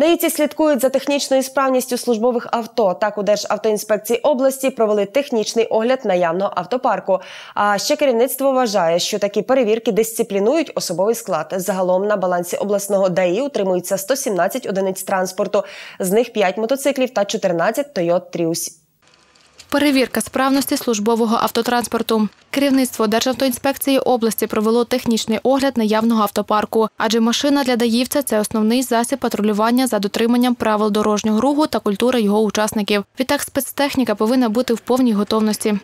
Наїці слідкують за технічною справністю службових авто. Так у Державтоінспекції області провели технічний огляд наявного автопарку. А ще керівництво вважає, що такі перевірки дисциплінують особовий склад. Загалом на балансі обласного ДАІ утримується 117 одиниць транспорту, з них 5 мотоциклів та 14 Toyota Prius. Перевірка справності службового автотранспорту. Керівництво Державтоінспекції області провело технічний огляд наявного автопарку, адже машина для даївця це основний засіб патрулювання за дотриманням правил дорожнього руху та культури його учасників. Відтак спецтехніка повинна бути в повній готовності.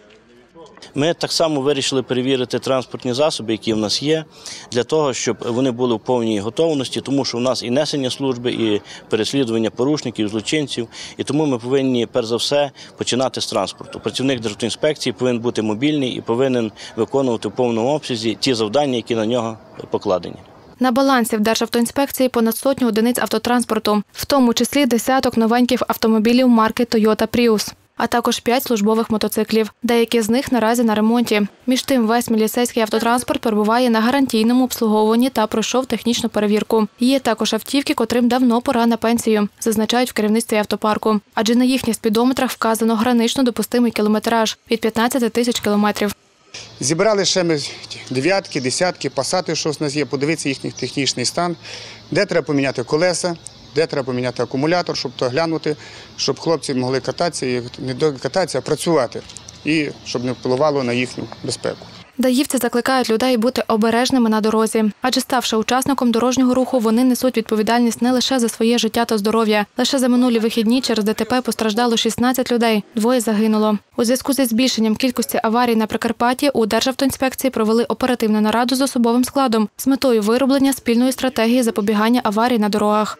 Ми так само вирішили перевірити транспортні засоби, які в нас є, для того, щоб вони були в повній готовності, тому що в нас і несення служби, і переслідування порушників, злочинців. І тому ми повинні перш за все починати з транспорту. Працівник Державтоінспекції повинен бути мобільний і повинен виконувати в повному обсязі ті завдання, які на нього покладені. На балансі в Державтоінспекції понад сотню одиниць автотранспорту, в тому числі десяток новеньких автомобілів марки Toyota Prius. А також п'ять службових мотоциклів. Деякі з них наразі на ремонті. Між тим, весь міліцейський автотранспорт перебуває на гарантійному обслуговуванні та пройшов технічну перевірку. Є також автівки, котрим давно пора на пенсію, зазначають в керівництві автопарку. Адже на їхніх спідометрах вказано гранично допустимий кілометраж від 15 тисяч кілометрів. Зібрали ще ми дев'ятки, десятки, пасати, що в нас є, подивитися їхній технічний стан, де треба поміняти колеса, де треба поміняти акумулятор, щоб то глянути, щоб хлопці могли кататися і не до кататися, а працювати, і щоб не впливало на їхню безпеку. Даївці закликають людей бути обережними на дорозі, адже ставши учасником дорожнього руху, вони несуть відповідальність не лише за своє життя та здоров'я. Лише за минулі вихідні через ДТП постраждало 16 людей, двоє загинуло. У зв'язку зі збільшенням кількості аварій на Прикарпатті у Державтоінспекції провели оперативну нараду з особовим складом з метою вироблення спільної стратегії запобігання аварій на дорогах.